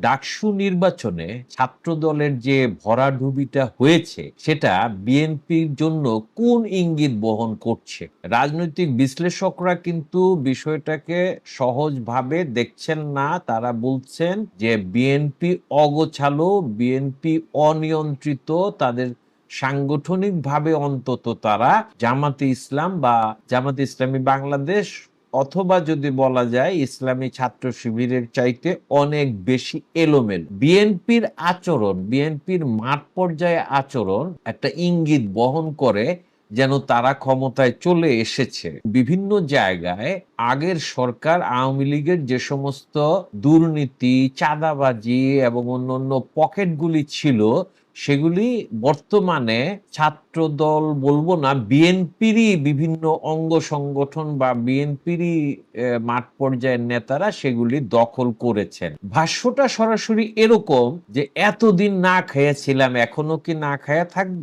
ডাকসু নির্বাচনে ছাত্র দলের যে ভরাডুবিটা হয়েছে, সেটা বিএনপির জন্য কোন ইঙ্গিত বহন করছে? রাজনৈতিক বিশ্লেষকরা কিন্তু বিষয়টাকে সহজভাবে দেখছেন না। তারা বলছেন যে বিএনপি অগোছালো, বিএনপি অনিয়ন্ত্রিত, তাদের সাংগঠনিকভাবে অন্তত তারা জামাতে ইসলাম বা জামাতে ইসলামী বাংলাদেশ অথবা যদি বলা যায়, ইসলামী ছাত্র শিবিরের চাইতে অনেক বেশি এলোমেল। বিএনপির আচরণ, বিএনপির মাঠ পর্যায়ে আচরণ একটা ইঙ্গিত বহন করে যেন তারা ক্ষমতায় চলে এসেছে। বিভিন্ন জায়গায় আগের সরকার, আওয়ামী লীগের যে সমস্ত দুর্নীতি, চাঁদাবাজি এবং অন্যান্য পকেটগুলি ছিল, সেগুলি বর্তমানে ছাত্র দল বলব না, বিএনপিরই বিভিন্ন অঙ্গ সংগঠন বা বিএনপিরই মাঠ পর্যায়ের নেতারা সেগুলি দখল করেছেন। ভাষ্যটা সরাসরি এরকম যে, এতদিন না খেয়েছিলাম, এখনও কি না খায়া থাকব?